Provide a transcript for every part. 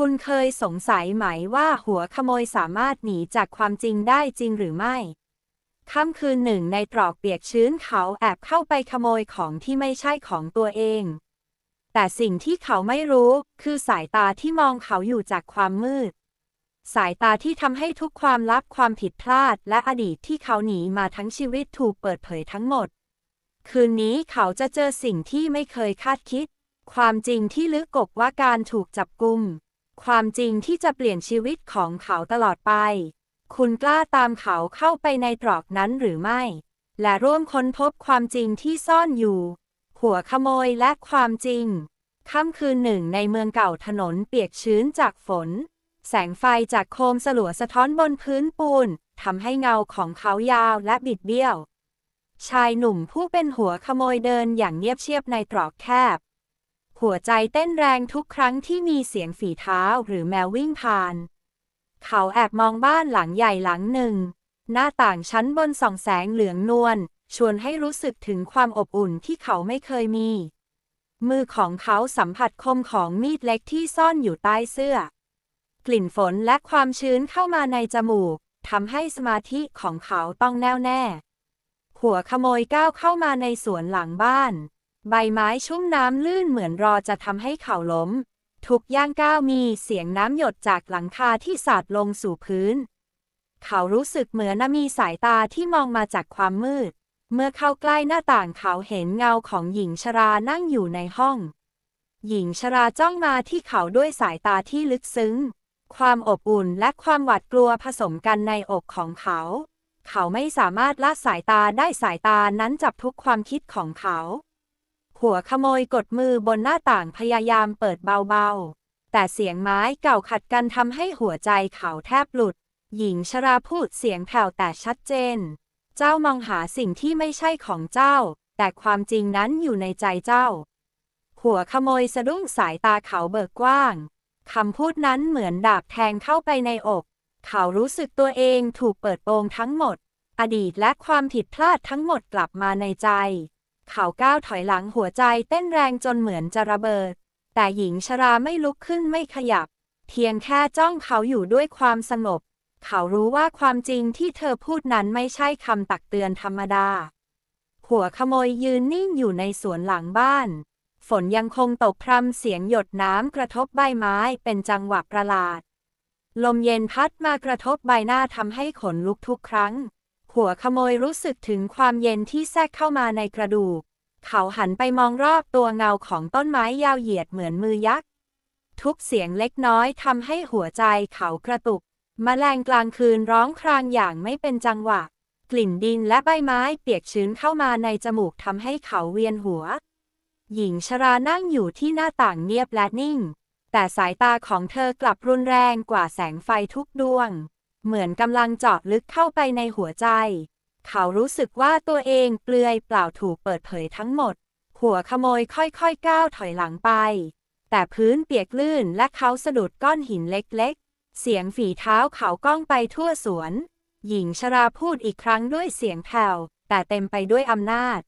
คุณเคยสงสัยไหมว่าหัวขโมยสามารถหนีจากความจริงได้จริงหรือไม่ ค่ำคืนหนึ่งในตรอกเปียกชื้นเขาแอบเข้าไปขโมยของที่ไม่ใช่ของตัวเอง แต่สิ่งที่เขาไม่รู้คือสายตาที่มองเขาอยู่จากความมืด สายตาที่ทำให้ทุกความลับความผิดพลาด และอดีตที่เขาหนีมาทั้งชีวิตถูกเปิดเผยทั้งหมด คืนนี้เขาจะเจอสิ่งที่ไม่เคยคาดคิด ความจริงที่ลึกกบว่าการถูกจับกุม ความจริงที่จะเปลี่ยนชีวิตของเขาตลอดไป คุณกล้าตามเขาเข้าไปในตรอกนั้นหรือไม่ และร่วมค้นพบความจริงที่ซ่อนอยู่ หัวขโมยและความจริง ค่ำคืนหนึ่งในเมืองเก่าถนนเปียกชื้นจากฝน แสงไฟจากโคมสลัวสะท้อนบนพื้นปูนทำให้เงาของเขายาวและบิดเบี้ยว ชายหนุ่มผู้เป็นหัวขโมยเดินอย่างเงียบเชียบในตรอกแคบ หัวใจเต้นแรงทุกครั้งที่มีเสียงฝีเท้าหรือแมววิ่งผ่าน เขาแอบมองบ้านหลังใหญ่หลังหนึ่ง หน้าต่างชั้นบนส่องแสงเหลืองนวลชวนให้รู้สึกถึงความอบอุ่นที่เขาไม่เคยมี มือของเขาสัมผัสคมของมีดเล็กที่ซ่อนอยู่ใต้เสื้อ กลิ่นฝนและความชื้นเข้ามาในจมูกทำให้สมาธิของเขาต้องแน่วแน่ หัวขโมยก้าวเข้ามาในสวนหลังบ้าน ใบไม้ชุ่มน้ำลื่นเหมือนรอจะทำให้เขาล้ม ทุกย่างก้าวมีเสียงน้ำหยดจากหลังคาที่สาดลงสู่พื้น เขารู้สึกเหมือนมีสายตาที่มองมาจากความมืด เมื่อเข้าใกล้หน้าต่างเขาเห็นเงาของหญิงชรานั่งอยู่ในห้อง หญิงชราจ้องมาที่เขาด้วยสายตาที่ลึกซึ้ง ความอบอุ่นและความหวาดกลัวผสมกันในอกของเขา เขาไม่สามารถละสายตาได้สายตานั้นจับทุกความคิดของเขา หัวขโมยกดมือบนหน้าต่างพยายามเปิดเบาๆ แต่เสียงไม้เก่าขัดกันทำให้หัวใจเขาแทบหลุด หญิงชราพูดเสียงแผ่วแต่ชัดเจน เจ้ามองหาสิ่งที่ไม่ใช่ของเจ้า แต่ความจริงนั้นอยู่ในใจเจ้า หัวขโมยสะดุ้งสายตาเขาเบิกกว้างคำพูดนั้นเหมือนดาบแทงเข้าไปในอก เขารู้สึกตัวเองถูกเปิดโปงทั้งหมด อดีตและความผิดพลาดทั้งหมดกลับมาในใจ เขาก้าวถอยหลังหัวใจเต้นแรงจนเหมือนจะระเบิด แต่หญิงชราไม่ลุกขึ้นไม่ขยับ เพียงแค่จ้องเขาอยู่ด้วยความสงบ เขารู้ว่าความจริงที่เธอพูดนั้นไม่ใช่คำตักเตือนธรรมดา หัวขโมยยืนนิ่งอยู่ในสวนหลังบ้าน ฝนยังคงตกพรำเสียงหยดน้ำกระทบใบไม้เป็นจังหวะประหลาด ลมเย็นพัดมากระทบใบหน้าทำให้ขนลุกทุกครั้ง หัวขโมยรู้สึกถึงความเย็นที่แทรกเข้ามาในกระดูก เขาหันไปมองรอบตัวเงาของต้นไม้ยาวเหยียดเหมือนมือยักษ์ ทุกเสียงเล็กน้อยทำให้หัวใจเขากระตุกมแมลงกลางคืนร้องครางอย่างไม่เป็นจังหวะ กลิ่นดินและใบไม้เปียกชื้นเข้ามาในจมูกทำให้เขาเวียนหัว หญิงชรานั่งอยู่ที่หน้าต่างเงียบและนิ่ง แต่สายตาของเธอกลับรุนแรงกว่าแสงไฟทุกดวง เหมือนกำลังเจาะลึกเข้าไปในหัวใจ เขารู้สึกว่าตัวเองเปลือยเปล่าถูกเปิดเผยทั้งหมด หัวขโมยค่อยๆก้าวถอยหลังไป แต่พื้นเปียกลื่นและเขาสะดุดก้อนหินเล็กๆ เสียงฝีเท้าเขาก้องไปทั่วสวน หญิงชราพูดอีกครั้งด้วยเสียงแผ่วแต่เต็มไปด้วยอำนาจ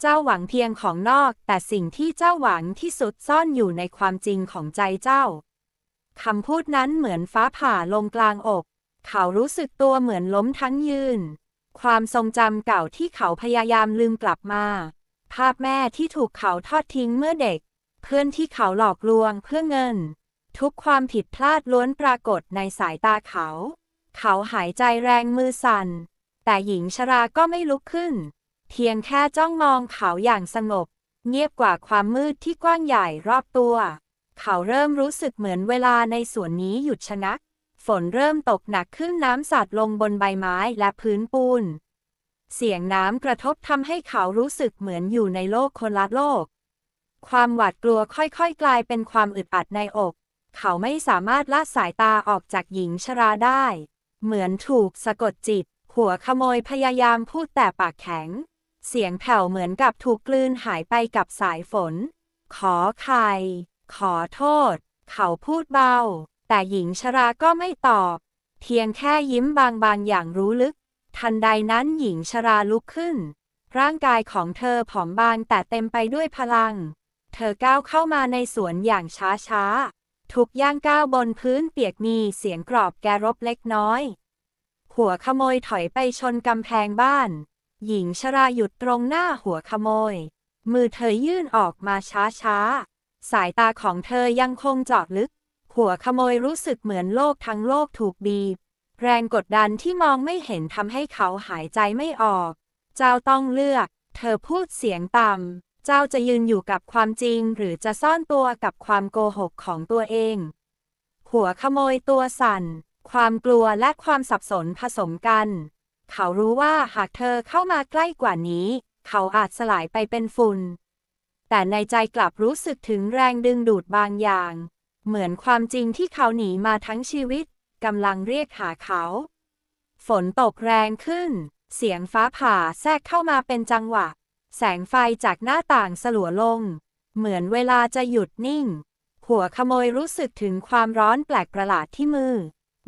เจ้าหวังเพียงของนอก แต่สิ่งที่เจ้าหวังที่สุดซ่อนอยู่ในความจริงของใจเจ้าคำพูดนั้นเหมือนฟ้าผ่าลงกลางอก เขารู้สึกตัวเหมือนล้มทั้งยืน ความทรงจำเก่าที่เขาพยายามลืมกลับมา ภาพแม่ที่ถูกเขาทอดทิ้งเมื่อเด็ก เพื่อนที่เขาหลอกลวงเพื่อเงิน ทุกความผิดพลาดล้วนปรากฏในสายตาเขา เขาหายใจแรงมือสั่น แต่หญิงชราก็ไม่ลุกขึ้น เพียงแค่จ้องมองเขาอย่างสงบ เงียบกว่าความมืดที่กว้างใหญ่รอบตัว เขาเริ่มรู้สึกเหมือนเวลาในสวนนี้หยุดชะงัก ฝนเริ่มตกหนักขึ้นน้ำสาดลงบนใบไม้และพื้นปูน เสียงน้ำกระทบทำให้เขารู้สึกเหมือนอยู่ในโลกคนละโลก ความหวาดกลัวค่อยๆ กลายเป็นความอึดอัดในอก เขาไม่สามารถละสายตาออกจากหญิงชราได้ เหมือนถูกสะกดจิต หัวขโมยพยายามพูดแต่ปากแข็ง เสียงแผ่วเหมือนกับถูกกลืนหายไปกับสายฝน ขอใครขอโทษ เขาพูดเบา แต่หญิงชราก็ไม่ตอบ เพียงแค่ยิ้มบางๆอย่างรู้ลึก ทันใดนั้นหญิงชราลุกขึ้น ร่างกายของเธอผอมบางแต่เต็มไปด้วยพลัง เธอก้าวเข้ามาในสวนอย่างช้าทุกย่างก้าวบนพื้นเปียกมีเสียงกรอบแกรบเล็กน้อย หัวขโมยถอยไปชนกำแพงบ้าน หญิงชราหยุดตรงหน้าหัวขโมย มือเธอยื่นออกมาช้าๆ สายตาของเธอยังคงจาะลึก หัวขโมยรู้สึกเหมือนโลกทั้งโลกถูกบีบ แรงกดดันที่มองไม่เห็นทำให้เขาหายใจไม่ออก เจ้าต้องเลือก เธอพูดเสียงต่ำ เจ้าจะยืนอยู่กับความจริงหรือจะซ่อนตัวกับความโกหกของตัวเอง หัวขโมยตัวสั่น ความกลัวและความสับสนผสมกัน เขารู้ว่าหากเธอเข้ามาใกล้กว่านี้ เขาอาจสลายไปเป็นฝุ่น แต่ในใจกลับรู้สึกถึงแรงดึงดูดบางอย่าง เหมือนความจริงที่เขาหนีมาทั้งชีวิตกำลังเรียกหาเขา ฝนตกแรงขึ้น เสียงฟ้าผ่าแทรกเข้ามาเป็นจังหวะ แสงไฟจากหน้าต่างสลัวลง เหมือนเวลาจะหยุดนิ่ง หัวขโมยรู้สึกถึงความร้อนแปลกประหลาดที่มือ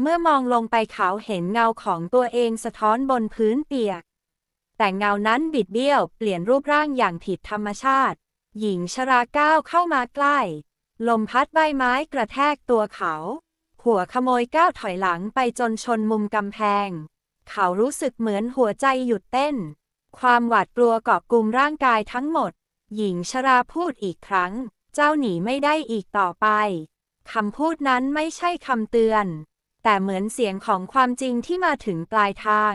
เมื่อมองลงไปเขาเห็นเงาของตัวเองสะท้อนบนพื้นเปียก แต่เงานั้นบิดเบี้ยว เปลี่ยนรูปร่างอย่างผิดธรรมชาติ หญิงชราก้าวเข้ามาใกล้ ลมพัดใบไม้กระแทกตัวเขา หัวขโมยก้าวถอยหลังไปจนชนมุมกำแพง เขารู้สึกเหมือนหัวใจหยุดเต้น ความหวาดกลัวกาะกลุ่มร่างกายทั้งหมด หญิงชราพูดอีกครั้ง เจ้าหนีไม่ได้อีกต่อไปคำพูดนั้นไม่ใช่คำเตือน แต่เหมือนเสียงของความจริงที่มาถึงปลายทาง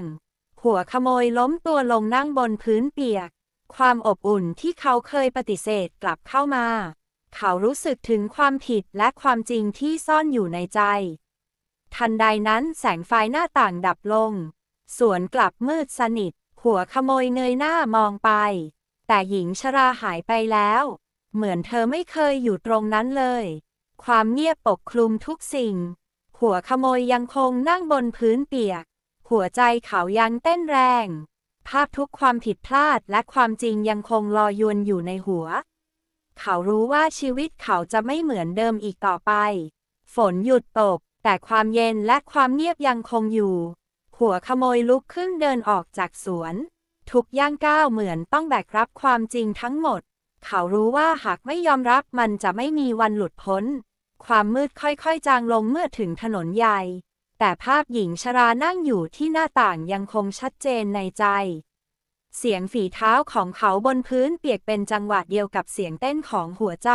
หัวขโมยล้มตัวลงนั่งบนพื้นเปียก ความอบอุ่นที่เขาเคยปฏิเสธกลับเข้ามา เขารู้สึกถึงความผิดและความจริงที่ซ่อนอยู่ในใจ ทันใดนั้นแสงไฟหน้าต่างดับลง สวนกลับมืดสนิท หัวขโมยเงยหน้ามองไป แต่หญิงชราหายไปแล้ว เหมือนเธอไม่เคยอยู่ตรงนั้นเลย ความเงียบปกคลุมทุกสิ่ง หัวขโมยยังคงนั่งบนพื้นเปียก หัวใจเขายังเต้นแรง ภาพทุกความผิดพลาดและความจริงยังคงลอยวนอยู่ในหัว เขารู้ว่าชีวิตเขาจะไม่เหมือนเดิมอีกต่อไป ฝนหยุดตก แต่ความเย็นและความเงียบยังคงอยู่ หัวขโมยลุกขึ้นเดินออกจากสวน ทุกย่างก้าวเหมือนต้องแบกรับความจริงทั้งหมด เขารู้ว่าหากไม่ยอมรับมันจะไม่มีวันหลุดพ้น ความมืดค่อยๆ จางลงเมื่อถึงถนนใหญ่ แต่ภาพหญิงชรานั่งอยู่ที่หน้าต่างยังคงชัดเจนในใจ เสียงฝีเท้าของเขาบนพื้นเปียกเป็นจังหวะเดียวกับเสียงเต้นของหัวใจ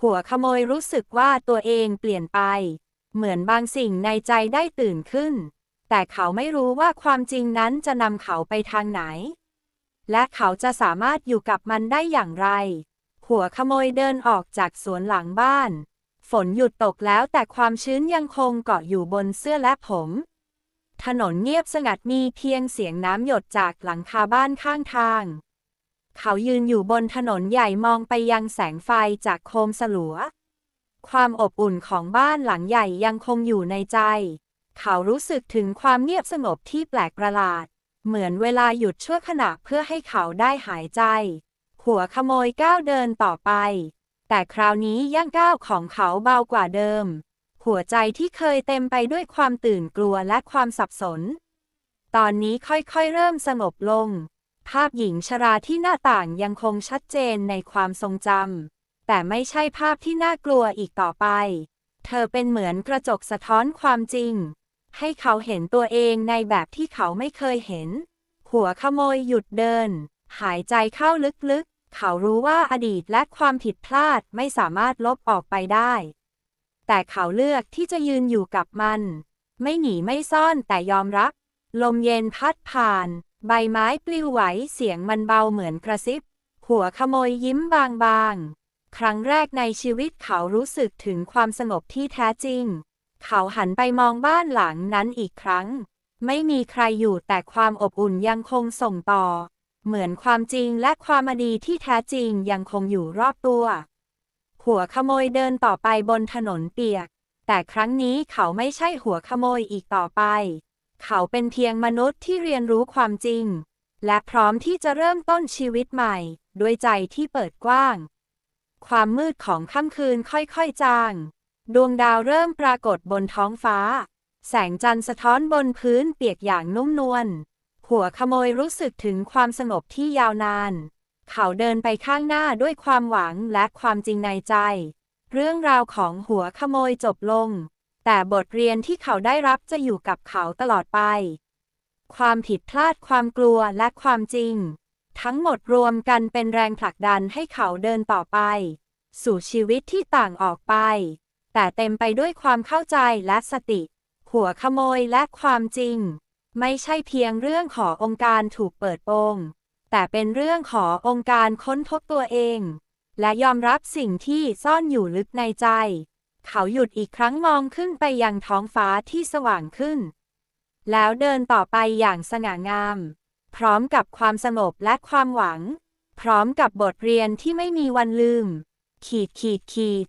หัวขโมยรู้สึกว่าตัวเองเปลี่ยนไป เหมือนบางสิ่งในใจได้ตื่นขึ้น แต่เขาไม่รู้ว่าความจริงนั้นจะนำเขาไปทางไหน และเขาจะสามารถอยู่กับมันได้อย่างไร หัวขโมยเดินออกจากสวนหลังบ้าน ฝนหยุดตกแล้วแต่ความชื้นยังคงเกาะอยู่บนเสื้อและผม ถนนเงียบสงัดมีเพียงเสียงน้ำหยดจากหลังคาบ้านข้างทาง เขายืนอยู่บนถนนใหญ่มองไปยังแสงไฟจากโคมสลัว ความอบอุ่นของบ้านหลังใหญ่ยังคงอยู่ในใจ เขารู้สึกถึงความเงียบสงบที่แปลกประหลาด เหมือนเวลาหยุดชั่วขณะเพื่อให้เขาได้หายใจ หัวขโมยก้าวเดินต่อไป แต่คราวนี้ย่างก้าวของเขาเบากว่าเดิม หัวใจที่เคยเต็มไปด้วยความตื่นกลัวและความสับสน ตอนนี้ค่อยๆเริ่มสงบลง ภาพหญิงชราที่หน้าต่างยังคงชัดเจนในความทรงจำแต่ไม่ใช่ภาพที่น่ากลัวอีกต่อไป เธอเป็นเหมือนกระจกสะท้อนความจริง ให้เขาเห็นตัวเองในแบบที่เขาไม่เคยเห็น หัวขโมยหยุดเดิน หายใจเข้าลึกๆ เขารู้ว่าอดีตและความผิดพลาดไม่สามารถลบออกไปได้ แต่เขาเลือกที่จะยืนอยู่กับมัน ไม่หนีไม่ซ่อนแต่ยอมรับ ลมเย็นพัดผ่าน ใบไม้ปลิวไหวเสียงมันเบาเหมือนกระซิบ หัวขโมยยิ้มบางๆ ครั้งแรกในชีวิตเขารู้สึกถึงความสงบที่แท้จริง เขาหันไปมองบ้านหลังนั้นอีกครั้ง ไม่มีใครอยู่แต่ความอบอุ่นยังคงส่งต่อ เหมือนความจริงและความอดีที่แท้จริงยังคงอยู่รอบตัว หัวขโมยเดินต่อไปบนถนนเปียก แต่ครั้งนี้เขาไม่ใช่หัวขโมยอีกต่อไป เขาเป็นเพียงมนุษย์ที่เรียนรู้ความจริง และพร้อมที่จะเริ่มต้นชีวิตใหม่ ด้วยใจที่เปิดกว้าง ความมืดของค่ำคืนค่อยๆจาง ดวงดาวเริ่มปรากฏบนท้องฟ้า แสงจันทร์สะท้อนบนพื้นเปียกอย่างนุ่มนวลหัวขโมยรู้สึกถึงความสงบที่ยาวนาน เขาเดินไปข้างหน้าด้วยความหวังและความจริงในใจ เรื่องราวของหัวขโมยจบลง แต่บทเรียนที่เขาได้รับจะอยู่กับเขาตลอดไป ความผิดพลาดความกลัวและความจริง ทั้งหมดรวมกันเป็นแรงผลักดันให้เขาเดินต่อไป สู่ชีวิตที่ต่างออกไป แต่เต็มไปด้วยความเข้าใจและสติ หัวขโมยและความจริง ไม่ใช่เพียงเรื่องขององค์การถูกเปิดโปง แต่เป็นเรื่องขอองค์การค้นพบตัวเอง และยอมรับสิ่งที่ซ่อนอยู่ลึกในใจ เขาหยุดอีกครั้งมองขึ้นไปยังท้องฟ้าที่สว่างขึ้น แล้วเดินต่อไปอย่างสง่างาม พร้อมกับความสงบและความหวัง พร้อมกับบทเรียนที่ไม่มีวันลืม ขีดขีดขีด